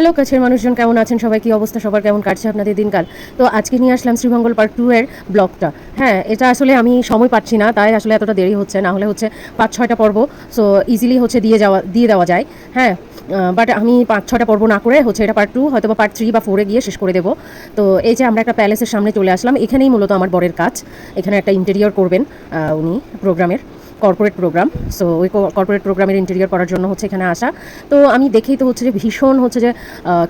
Hello, কাছের মানুষজন কেমন আছেন? সবাই কি অবস্থা? সবার কেমন কাটছে আপনাদের দিনকাল? তো আজকে নিয়ে আসলাম শ্রীমঙ্গল পার্ট টু এর ব্লগটা। হ্যাঁ এটা আসলে আমি সময় পাচ্ছি না, তাই আসলে এতটা দেরি হচ্ছে। না হলে হচ্ছে পাঁচ ছয়টা পর্ব সো ইজিলি হচ্ছে দিয়ে যাওয়া, দিয়ে দেওয়া যায়। হ্যাঁ বাট আমি পাঁচ ছটা পর্ব না করে হচ্ছে এটা পার্ট টু হয়তো বা পার্ট থ্রি বা ফোরে গিয়ে শেষ করে দেবো। তো এই যে আমরা একটা প্যালেসের সামনে চলে আসলাম, এখানেই মূলত আমার বরের কাজ। এখানে একটা ইন্টেরিয়র করবেন উনি প্রোগ্রামের কর্পোরেট প্রোগ্রাম সো ওই কর্পোরেট প্রোগ্রামের ইন্টেরিয়র করার জন্য হচ্ছে এখানে আসা। তো আমি দেখেই তো হচ্ছে যে ভীষণ হচ্ছে যে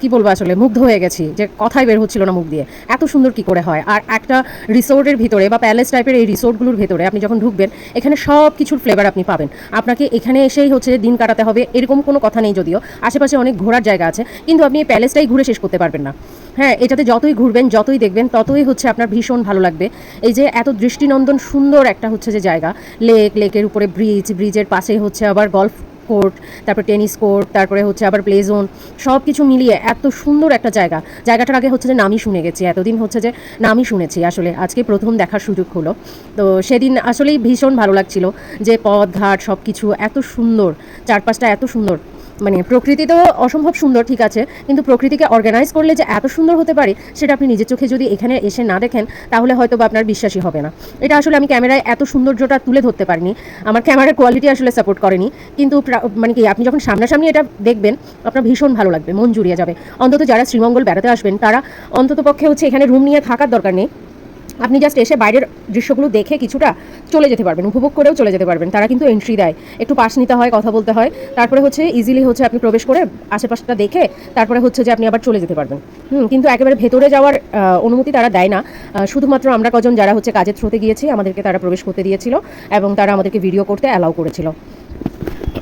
কি বলব আসলে, মুগ্ধ হয়ে গেছি যে কথাই বের হচ্ছিল না মুখ দিয়ে। এত সুন্দর কি করে হয়? আর একটা রিসোর্টের ভিতরে বা প্যালেস টাইপের এই রিসোর্টগুলোর ভেতরে আপনি যখন ঢুকবেন, এখানে সব কিছুর ফ্লেভার আপনি পাবেন। আপনাকে এখানে এসেই হচ্ছে দিন কাটাতে হবে, এরকম কোনো কথা নেই যদিও। আশেপাশে অনেক ঘোরার জায়গা আছে, কিন্তু আপনি এই প্যালেসটাই ঘুরে শেষ করতে পারবেন না। হ্যাঁ এটাতে যতই ঘুরবেন, যতই দেখবেন, ততই হচ্ছে আপনার ভীষণ ভালো লাগবে। এই যে এত দৃষ্টিনন্দন সুন্দর একটা হচ্ছে যে জায়গা, লেক, লেকের উপরে ব্রিজ ব্রিজের পাশে হচ্ছে আবার গলফ কোর্ট তারপর টেনিস কোর্ট তারপরে হচ্ছে আবার প্লে জোন সব কিছু মিলিয়ে এত সুন্দর একটা জায়গা। জায়গাটার আগে হচ্ছে যে নামই শুনে গেছি, এতদিন হচ্ছে যে নামই শুনেছি। আসলে আজকে প্রথম দেখার সুযোগ হলো। তো সেদিন আসলেই ভীষণ ভালো লাগছিল যে পথ, ঘাট সব কিছু এত সুন্দর, চারপাশটা এত সুন্দর। মানে প্রকৃতি তো অসম্ভব সুন্দর, ঠিক আছে, কিন্তু প্রকৃতিকে অর্গানাইজ করলে যে এত সুন্দর হতে পারে সেটা আপনি নিজের চোখে যদি এখানে এসে না দেখেন, তাহলে হয়তো বা আপনার বিশ্বাসই হবে না। এটা আসলে আমি ক্যামেরায় এত সৌন্দর্যটা তুলে ধরতে পারিনি। আমার ক্যামেরার কোয়ালিটি আসলে সাপোর্ট করেনি। কিন্তু মানে কি, আপনি যখন সামনাসামনি এটা দেখবেন, আপনার ভীষণ ভালো লাগবে, মন জুড়িয়ে যাবে। অন্তত যারা শ্রীমঙ্গল বেড়াতে আসবেন, তারা অন্তত পক্ষে হচ্ছে এখানে রুম নিয়ে থাকার দরকার নেই। আপনি জাস্ট এসে বাইরের দৃশ্যগুলো দেখে কিছুটা চলে যেতে পারবেন, উপভোগ করেও চলে যেতে পারবেন। তারা কিন্তু এন্ট্রি দেয়। একটু পাশ নিতে হয়, কথা বলতে হয়। তারপরে হচ্ছে ইজিলি হচ্ছে আপনি প্রবেশ করে আশেপাশটা দেখে তারপরে হচ্ছে যে আপনি আবার চলে যেতে পারবেন। হুম, কিন্তু একেবারে ভেতরে যাওয়ার অনুমতি তারা দেয় না। শুধুমাত্র আমরা কজন যারা হচ্ছে কাজের থ্রোতে গিয়েছি, আমাদেরকে তারা প্রবেশ করতে দিয়েছিল এবং তারা আমাদেরকে ভিডিও করতে অ্যালাউ করেছিল।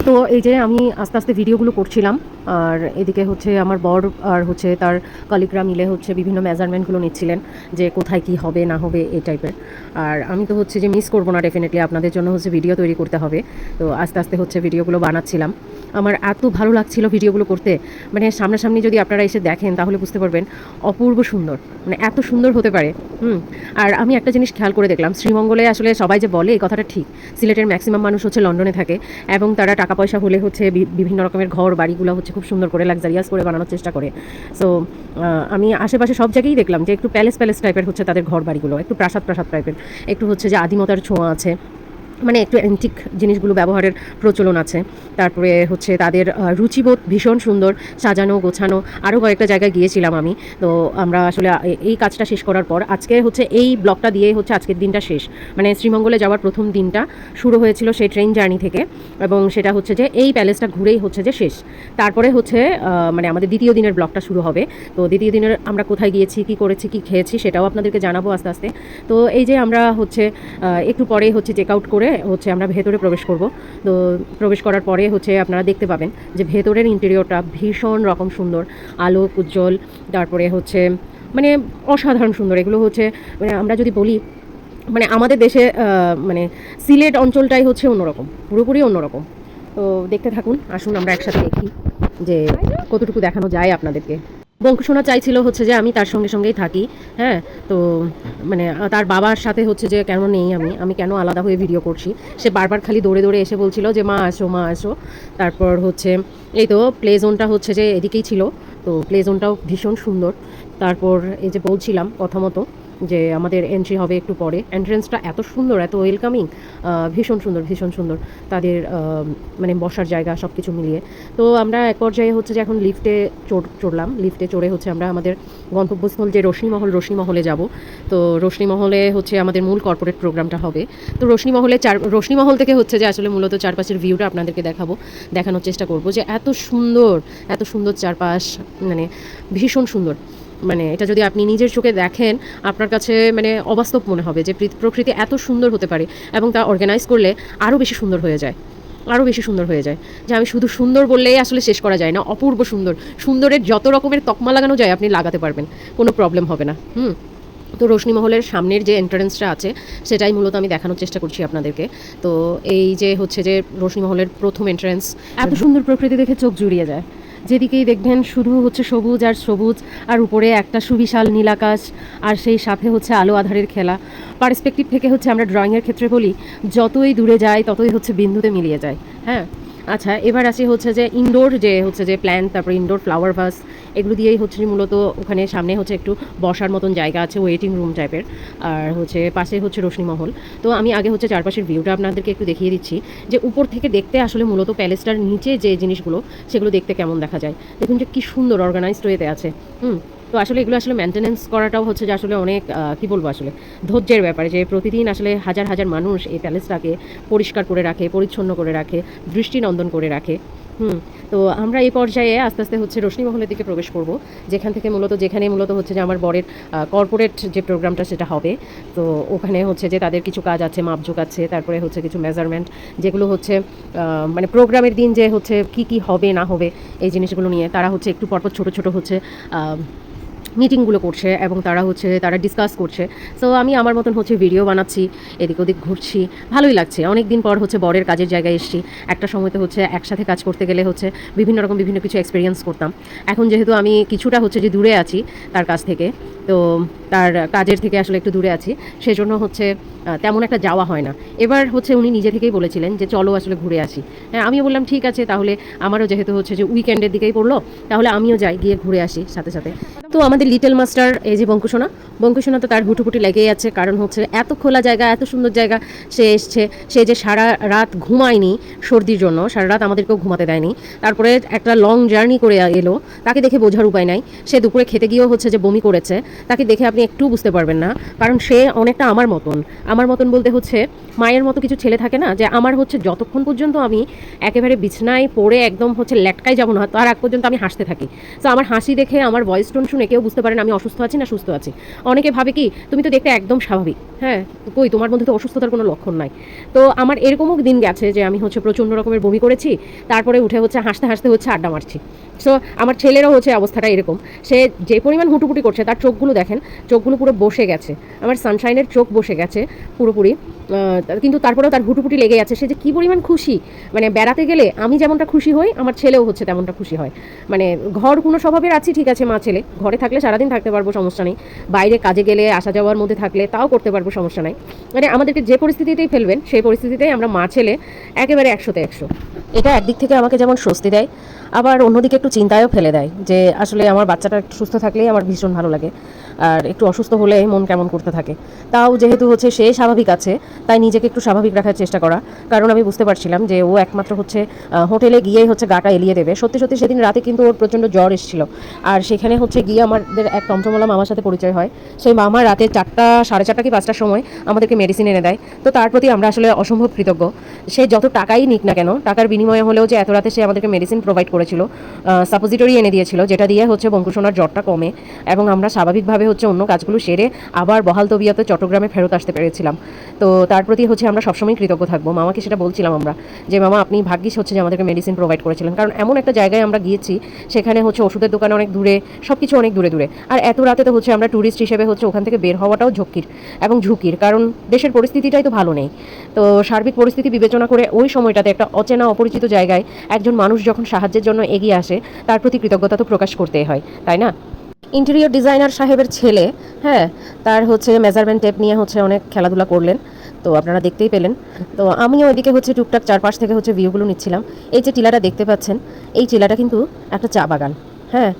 তো এই যে আমি আস্তে আস্তে ভিডিওগুলো করছিলাম আর এদিকে হচ্ছে আমার বর আর হচ্ছে তার কলিগরা মিলে হচ্ছে বিভিন্ন মেজারমেন্টগুলো নিচ্ছিলেন যে কোথায় কি হবে, না হবে, এই টাইপের আর আমি তো হচ্ছে যে মিস করব না ডেফিনেটলি আপনাদের জন্য হচ্ছে ভিডিও তৈরি করতে হবে। তো আস্তে আস্তে হচ্ছে ভিডিওগুলো বানাচ্ছিলাম। আমার এত ভালো লাগছিল ভিডিওগুলো করতে। মানে সামনাসামনি যদি আপনারা এসে দেখেন, তাহলে বুঝতে পারবেন অপূর্ব সুন্দর। মানে এত সুন্দর হতে পারে। হুম, আর আমি একটা জিনিস খেয়াল করে দেখলাম, শ্রীমঙ্গলে আসলে সবাই যে বলে, এই কথাটা ঠিক। সিলেটের ম্যাক্সিমাম মানুষ হচ্ছে লন্ডনে থাকে এবং তারা টাকা পয়সা হলে হচ্ছে বিভিন্ন রকমের ঘর, বাড়িগুলো হচ্ছে খুব সুন্দর করে লাক্সারিয়াস করে বানানোর চেষ্টা করে। সো আমি আশেপাশে সব জায়গায় দেখলাম যে একটু প্যালেস প্যালেস টাইপের হচ্ছে তাদের ঘর বাড়িগুলো একটু প্রাসাদ প্রাসাদ টাইপের একটু হচ্ছে যে আদিমতার ছোঁয়া আছে। মানে একটু অ্যান্টিক জিনিসগুলো ব্যবহারের প্রচলন আছে। তারপরে হচ্ছে তাদের রুচিবোধ ভীষণ সুন্দর, সাজানো, গোছানো। আরও কয়েকটা জায়গায় গিয়েছিলাম আমি। তো আমরা আসলে এই কাজটা শেষ করার পর, আজকে হচ্ছে এই ব্লকটা দিয়ে হচ্ছে আজকের দিনটা শেষ। মানে শ্রীমঙ্গলে যাওয়ার প্রথম দিনটা শুরু হয়েছিল সেই ট্রেন জার্নি থেকে এবং সেটা হচ্ছে যে এই প্যালেসটা ঘুরেই হচ্ছে যে শেষ। তারপরে হচ্ছে মানে আমাদের দ্বিতীয় দিনের ব্লগটা শুরু হবে। তো দ্বিতীয় দিনের আমরা কোথায় গিয়েছি, কি করেছি, কি খেয়েছি সেটাও আপনাদেরকে জানাব আস্তে আস্তে। তো এই যে আমরা হচ্ছে একটু পরে হচ্ছে চেক আউট করে হচ্ছে আমরা ভেতরে প্রবেশ করব। তো প্রবেশ করার পরে হচ্ছে আপনারা দেখতে পাবেন যে ভেতরের ইন্টেরিয়রটা ভীষণ রকম সুন্দর। আলো, উজ্জ্বল, তারপরে হচ্ছে মানে অসাধারণ সুন্দর। এগুলো হচ্ছে মানে আমরা যদি বলি মানে আমাদের দেশে মানে সিলেট অঞ্চলটাই হচ্ছে অন্যরকম, পুরোপুরি অন্যরকম। তো দেখতে থাকুন, আসুন আমরা একসাথে দেখি যে কতটুকু দেখানো যায় আপনাদেরকে। বঙ্কুসোনা চাইছিল হচ্ছে যে আমি তার সঙ্গে সঙ্গেই থাকি হ্যাঁ? তো মানে তার বাবার সাথে হচ্ছে যে কেন নেই আমি আমি কেন আলাদা হয়ে ভিডিও করছি? সে বারবার খালি দৌড়ে দৌড়ে এসে বলছিল যে, মা আসো মা আসো। তারপর হচ্ছে, এই তো প্লে জোনটা হচ্ছে যে এদিকেই ছিল, তো প্লে জোনটাও ভীষণ সুন্দর। তারপর এই যে বলছিলাম কথা মতো যে আমাদের এন্ট্রি হবে একটু পরে। এন্ট্রেন্সটা এত সুন্দর, এত ওয়েলকামিং ভীষণ সুন্দর ভীষণ সুন্দর তাদের মানে বসার জায়গা সব কিছু মিলিয়ে। তো আমরা এক পর্যায়ে হচ্ছে যে এখন লিফটে চড়লাম। লিফটে চড়ে হচ্ছে আমরা আমাদের গন্তব্যস্থল যে রশ্মিমহল, রশ্মিমহলে যাব। তো রশ্মিমহলে হচ্ছে আমাদের মূল কর্পোরেট প্রোগ্রামটা হবে। তো রশ্মিমহলে চার, রশ্মিমহল থেকে হচ্ছে যে আসলে মূলত চারপাশের ভিউটা আপনাদেরকে দেখাবো, দেখানোর চেষ্টা করব যে এত সুন্দর এত সুন্দর চারপাশ মানে ভীষণ সুন্দর। মানে এটা যদি আপনি নিজের চোখে দেখেন, আপনার কাছে মানে অবাস্তব মনে হবে যে প্রকৃতি এত সুন্দর হতে পারে এবং তা অর্গানাইজ করলে আরও বেশি সুন্দর হয়ে যায়। আরও বেশি সুন্দর হয়ে যায়। যে আমি শুধু সুন্দর বললেই আসলে শেষ করা যায় না, অপূর্ব সুন্দর। সুন্দরের যত রকমের তকমা লাগানো যায়, আপনি লাগাতে পারবেন। কোনো প্রবলেম হবে না। হুম? তো রোশনি মহলের সামনের যে এন্ট্রান্সটা আছে, সেটাই মূলত আমি দেখানোর চেষ্টা করছি আপনাদেরকে। তো এই যে হচ্ছে যে রোশনি মহলের প্রথম এন্ট্রান্স এত সুন্দর প্রকৃতি দেখে চোখ জুড়িয়ে যায়। যেদিকেই দেখবেন শুধু হচ্ছে সবুজ আর সবুজ, আর উপরে একটা সুবিশাল নীলাকাশ আর সেই সাথে হচ্ছে আলো আধারের খেলা। পার্সপেক্টিভ থেকে হচ্ছে আমরা ড্রয়িংয়ের ক্ষেত্রে বলি, যতই দূরে যায়, ততই হচ্ছে বিন্দুতে মিলিয়ে যায়। হ্যাঁ? আচ্ছা এবার আসি হচ্ছে যে ইনডোর যে হচ্ছে যে প্ল্যান্ট তারপর ইনডোর ফ্লাওয়ার ভাস এগুলো দিয়েই হচ্ছে মূলত ওখানে সামনে হচ্ছে একটু বসার মতন জায়গা আছে ওয়েটিং রুম টাইপের আর হচ্ছে পাশে হচ্ছে রোশনি মহল। তো আমি আগে হচ্ছে চারপাশের ভিউটা আপনাদেরকে একটু দেখিয়ে দিচ্ছি যে উপর থেকে দেখতে আসলে মূলত প্যালেসটার নিচে যে জিনিসগুলো, সেগুলো দেখতে কেমন দেখা যায়। দেখুন যে কী সুন্দর অর্গানাইজড ওয়েতে আছে। হুম তো আসলে এগুলো আসলে মেনটেনেন্স করাটাও হচ্ছে যে আসলে অনেক কি বলব আসলে, ধৈর্যের ব্যাপারে যে প্রতিদিন আসলে হাজার হাজার মানুষ এই প্যালেসটাকে পরিষ্কার করে রাখে, পরিচ্ছন্ন করে রাখে, দৃষ্টিনন্দন করে রাখে, হুম। তো আমরা এই পর্যায়ে আস্তে আস্তে হচ্ছে রোশনি মহলের দিকে প্রবেশ করব, যেখান থেকে মূলত যেখানে মূলত হচ্ছে যে আমার বরের কর্পোরেট যে প্রোগ্রামটা সেটা হবে। তো ওখানে হচ্ছে যে তাদের কিছু কাজ আছে, মাপজোক আছে, তারপরে হচ্ছে কিছু মেজারমেন্ট যেগুলো হচ্ছে মানে প্রোগ্রামের দিন যে হচ্ছে কি কি হবে, না হবে, এই জিনিসগুলো নিয়ে তারা হচ্ছে একটু পরপর ছোট ছোট হচ্ছে মিটিংগুলো করছে এবং তারা হচ্ছে, তারা ডিসকাস করছে। সো আমি আমার মতন হচ্ছে ভিডিও বানাচ্ছি, এদিক ওদিক ঘুরছি, ভালোই লাগছে। অনেক দিন পর হচ্ছে বরের কাজের জায়গায় এসছি। একটা সময় তো হচ্ছে একসাথে কাজ করতে গেলে হচ্ছে বিভিন্ন রকম বিভিন্ন কিছু এক্সপিরিয়েন্স করতাম। এখন যেহেতু আমি কিছুটা হচ্ছে যে দূরে আছি তার কাছ থেকে, তো তার কাজের থেকে আসলে একটু দূরে আছি। সেজন্য হচ্ছে তেমন একটা যাওয়া হয় না। এবার হচ্ছে উনি নিজে থেকেই বলেছিলেন যে, চলো আসলে ঘুরে আসি। হ্যাঁ আমিও বললাম, ঠিক আছে, তাহলে আমারও যেহেতু হচ্ছে যে উইকেন্ডের দিকেই পড়ল, তাহলে আমিও যাই, গিয়ে ঘুরে আসি সাথে সাথে। তো আমাদের লিটল মাস্টার, এই যে বঙ্কুসোনা বঙ্কুসোনা তো তার হুটুপুটি লেগেই আছে, কারণ হচ্ছে এত খোলা জায়গা, এত সুন্দর জায়গা, সে এসছে, সে যে সারা রাত ঘুমায়নি সর্দির জন্য, সারা রাত আমাদেরকেও ঘুমাতে দেয়নি। তারপরে একটা লং জার্নি করে এলো, তাকে দেখে বোঝার উপায় নাই। সে দুপুরে খেতে গিয়েও হচ্ছে যে বমি করেছে, তাকে দেখে আপনি একটু বুঝতে পারবেন না, কারণ সে অনেকটা আমার মতন। আমার মতন বলতে হচ্ছে, মায়ের মতো কিছু ছেলে থাকে না, যে আমার হচ্ছে যতক্ষণ পর্যন্ত আমি একেবারে বিছনায় পড়ে একদম হচ্ছে ল্যাটকায় যাব না, তার আগ পর্যন্ত আমি হাসতে থাকি। তো আমার হাসি দেখে, আমার ভয়েস টোন শুনে কেউ বুঝতে পারেন আমি অসুস্থ আছি না সুস্থ আছি। অনেকে ভাবে কি, তুমি তো দেখতে একদম স্বাভাবিক হ্যাঁ? কই, তোমার মধ্যে তো অসুস্থতার কোনো লক্ষণ নাই। তো আমার এরকমও দিন গেছে যে আমি হচ্ছে প্রচণ্ড রকমের বমি করেছি, তারপরে উঠে হচ্ছে হাসতে হাসতে হচ্ছে আড্ডা মারছি। সো আমার ছেলেরও হচ্ছে অবস্থাটা এরকম। সে যে পরিমাণ হুটুপুটি করছে, তার চোখগুলো দেখেন চোখগুলো পুরো বসে গেছে। আমার সানশাইনের চোখ বসে গেছে পুরোপুরি। কিন্তু তারপরেও তার হুটুপুটি লেগে আছে। সে যে কী পরিমাণ খুশি। মানে বেড়াতে গেলে আমি যেমনটা খুশি হই, আমার ছেলেও হচ্ছে তেমনটা খুশি হয়। মানে ঘর কোনো স্বভাবের আছি, ঠিক আছে, মা, ছেলে। ঘরে থাকলে সারাদিন থাকতে পারব, সমস্যা নেই। বাইরে কাজে গেলে, আসা যাওয়ার মধ্যে থাকলে তাও করতে পারব, সমস্যা নাই। মানে আমাদেরকে যে পরিস্থিতিতেই ফেলবেন, সেই পরিস্থিতিতেই আমরা মা, ছেলে একেবারে একশোতে একশো। এটা একদিক থেকে আমাকে যেমন স্বস্তি দেয়, আবার অন্যদিকে একটু চিন্তায়ও ফেলে দেয় যে আসলে আমার বাচ্চাটা সুস্থ থাকলেই আমার ভীষণ ভালো লাগে। আর একটু অসুস্থ হলে মন কেমন করতে থাকে। তাও যেহেতু হচ্ছে সে স্বাভাবিক আছে, তাই নিজেকে একটু স্বাভাবিক রাখার চেষ্টা করা। কারণ আমি বুঝতে পারছিলাম যে ও একমাত্র হচ্ছে হোটেলে গিয়েই হচ্ছে গাটা এলিয়ে দেবে। সত্যি সত্যি সেদিন রাতে কিন্তু ওর প্রচণ্ড জ্বর এসেছিল। আর সেখানে হচ্ছে গিয়ে আমাদের এক টমটমওয়ালা মামার সাথে পরিচয় হয়। সেই মামা রাতে চারটা, সাড়ে চারটা কি পাঁচটার সময় আমাদেরকে মেডিসিন এনে দেয়। তো তার প্রতি আমরা আসলে অসম্ভব কৃতজ্ঞ। সে যত টাকাই নিক না কেন, টাকার বিনিময়ে হলেও যে এত রাতে সে আমাদেরকে মেডিসিন প্রোভাইড করেছিল সাপোজিটরি এনে দিয়েছিল, যেটা দিয়ে হচ্ছে বঙ্কুসোনার জ্বরটা কমে। এবং আমরা স্বাভাবিকভাবে হচ্ছে অন্য কাজগুলো সেরে আবার বহাল তবিয়াতে চট্টগ্রামে ফেরত আসতে পেরেছিলাম। তো তার প্রতি হচ্ছে আমরা সবসময় কৃতজ্ঞ থাকব। মামাকে সেটা বলছিলাম আমরা যে, মামা, আপনি ভাগ্যিস হচ্ছে যে আমাদেরকে মেডিসিন প্রোভাইড করেছিলেন। কারণ এমন একটা জায়গায় আমরা গিয়েছি, সেখানে হচ্ছে ওষুধের দোকান অনেক দূরে সব কিছু অনেক দূরে দূরে। আর এত রাতে তো হচ্ছে আমরা ট্যুরিস্ট হিসেবে হচ্ছে ওখান থেকে বের হওয়াটাও ঝুঁকির এবং ঝুঁকির, কারণ দেশের পরিস্থিতিটাই তো ভালো নেই। তো সার্বিক পরিস্থিতি বিবেচনা করে ওই সময়টাতে একটা অচেনা, অপরিচিত জায়গায় একজন মানুষ যখন সাহায্যের জন্য এগিয়ে আসে, তার প্রতি কৃতজ্ঞতা তো প্রকাশ করতেই হয়, তাই না? ইন্টেরিয়র ডিজাইনার সাহেবের ছেলে হ্যাঁ তার হচ্ছে মেজারমেন্ট টেপ নিয়ে হচ্ছে অনেক খেলাধুলা করলেন। তো আপনারা দেখতেই পেলেন। তো আমিও ওইদিকে হচ্ছে টুকটাক চারপাশ থেকে হচ্ছে ভিউগুলো নিচ্ছিলাম। এই যে টিলাটা দেখতে পাচ্ছেন, এই টিলাটা কিন্তু একটা চা বাগান হ্যাঁ।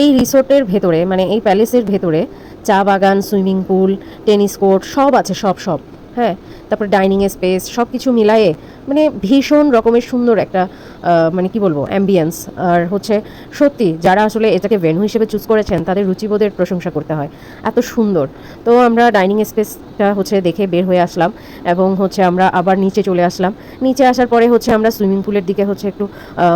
এই রিসোর্টের ভেতরে মানে এই প্যালেসের ভেতরে চা বাগান সুইমিং পুল টেনিস কোর্ট সব আছে, সব সব। হ্যাঁ তারপর ডাইনিং স্পেস সব কিছু মিলায়ে মানে ভীষণ রকমের সুন্দর একটা মানে কি বলব অ্যাম্বিয়েন্স আর হচ্ছে সত্যি, যারা আসলে এটাকে ভেন্যু হিসেবে চুজ করেছেন, তাদের রুচিবোধের প্রশংসা করতে হয়। এত সুন্দর। তো আমরা ডাইনিং স্পেসটা হচ্ছে দেখে বের হয়ে আসলাম এবং হচ্ছে আমরা আবার নিচে চলে আসলাম। নিচে আসার পরে হচ্ছে আমরা সুইমিং পুলের দিকে হচ্ছে একটু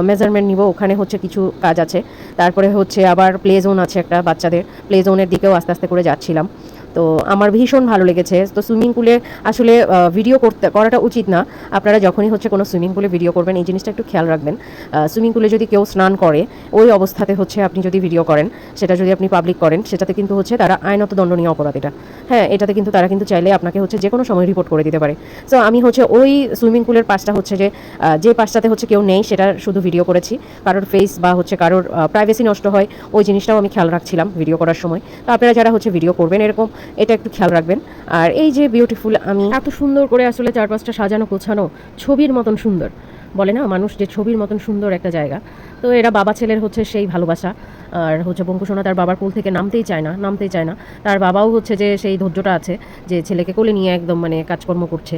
মেজারমেন্ট নিব। ওখানে হচ্ছে কিছু কাজ আছে। তারপরে হচ্ছে আবার প্লে জোন আছে একটা বাচ্চাদের। প্লে জোনের দিকেও আস্তে আস্তে করে যাচ্ছিলাম। তো আমার ভীষণ ভালো লেগেছে। তো সুইমিং পুলে আসলে ভিডিও করতে, করাটা উচিত না। আপনারা যখনই হচ্ছে কোনো সুইমিং পুলে ভিডিও করবেন, এই জিনিসটা একটু খেয়াল রাখবেন। সুইমিং পুলে যদি কেউ স্নান করে, ওই অবস্থাতে হচ্ছে আপনি যদি ভিডিও করেন, সেটা যদি আপনি পাবলিক করেন, সেটাতে কিন্তু হচ্ছে তারা আইনত দণ্ডনীয় অপরাধ এটা। হ্যাঁ এটাতে কিন্তু তারা কিন্তু চাইলে আপনাকে হচ্ছে যে কোনো সময় রিপোর্ট করে দিতে পারে। সো আমি হচ্ছে ওই সুইমিং পুলের পাশটা হচ্ছে যে যে পাশটাতে হচ্ছে কেউ নেই, সেটা শুধু ভিডিও করেছি। কারোর ফেস বা হচ্ছে কারোর প্রাইভেসি নষ্ট হয়, ওই জিনিসটাও আমি খেয়াল রাখছিলাম ভিডিও করার সময়। তো আপনারা যারা হচ্ছে ভিডিও করবেন, এরকম এটা একটু খেয়াল রাখবেন। আর এই যে বিউটিফুল আমি এত সুন্দর করে আসলে চারপাশটা সাজানো, গোছানো, ছবির মতন সুন্দর। বলে না, মানুষ যে ছবির মতন সুন্দর একটা জায়গা। তো এরা বাবা ছেলের হচ্ছে সেই ভালোবাসা। আর হচ্ছে বঙ্কুসোনা তার বাবার কোল থেকে নামতেই চায় না, নামতেই চায় না। তার বাবাও হচ্ছে যে সেই ধৈর্যটা আছে, যে ছেলেকে কোলে নিয়ে একদম মানে কাজকর্ম করছে।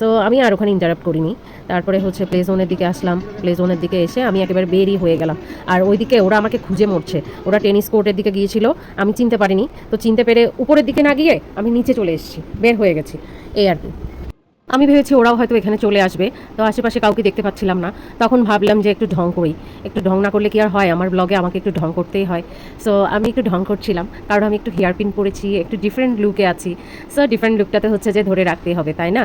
সো আমি আর ওখানে ইন্টারাপ্ট করিনি। তারপরে হচ্ছে প্লে জোনের দিকে আসলাম। প্লে জোনের দিকে এসে আমি একেবারে বেরই হয়ে গেলাম। আর ওইদিকে ওরা আমাকে খুঁজে মরছে। ওরা টেনিস কোর্টের দিকে গিয়েছিল। আমি চিনতে পারিনি। তো চিনতে পেরে উপরের দিকে না গিয়ে আমি নিচে চলে এসেছি। বের হয়ে গেছি। এই আর কি। আমি ভেবেছি ওরাও হয়তো এখানে চলে আসবে, তো আশেপাশে কাউকে দেখতে পাচ্ছিলাম না। তখন ভাবলাম যে একটু ঢং করি। একটু ঢং না করলে কি আর হয়? আমার ব্লগে আমাকে একটু ঢং করতেই হয়। সো আমি একটু ঢং করছিলাম, কারণ আমি একটু হেয়ার পিন পরেছি, একটু ডিফারেন্ট লুকে আছি। সো ডিফারেন্ট লুকটাতে হচ্ছে যে ধরে রাখতেই হবে, তাই না?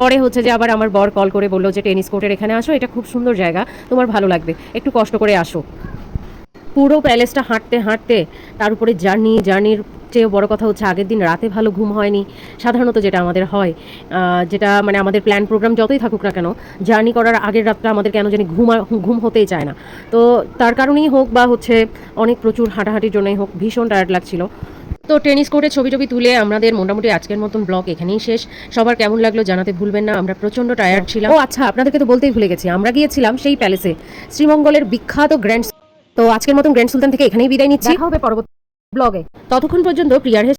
পরে হচ্ছে যে আবার আমার বর কল করে বলল যে, টেনিস কোর্টের এখানে আসো, এটা খুব সুন্দর জায়গা, তোমার ভালো লাগবে। একটু কষ্ট করে আসো। পুরো প্যালেসটা হাঁটতে হাঁটতে তার উপরে জার্নি, জার্নির চেয়ে বড় কথা হচ্ছে আগের দিন রাতে ভালো ঘুম হয়নি। সাধারণত যেটা আমাদের হয় যেটা মানে আমাদের প্ল্যান প্রোগ্রাম যতই থাকুক না কেন, জার্নি করার আগের রাতটা আমাদের কেন জানি ঘুম ঘুম হতেই চায় না। তো তার কারণেই হোক বা হচ্ছে অনেক প্রচুর হাঁটাহাঁটির জন্যই হোক, ভীষণ টায়ার্ড লাগছিল। তো টেনিস কোর্টে ছবি টবি তুলে আমাদের মোটামুটি আজকের মতন ব্লগ এখানেই শেষ। সবার কেমন লাগল জানাতে ভুলবেন না, আমরা প্রচণ্ড টায়ার্ড ছিলাম। ও আচ্ছা আপনাদেরকে তো বলতেই ভুলে গেছি, আমরা গিয়েছিলাম সেই প্যালেসে শ্রীমঙ্গলের বিখ্যাত গ্র্যান্ড তো আজকের মতন গ্র্যান্ড সুলতান থেকে এখানেই বিদায় নিচ্ছি। দেখা হবে পরবর্তী ব্লগে। ততক্ষণ পর্যন্ত প্রিয়ার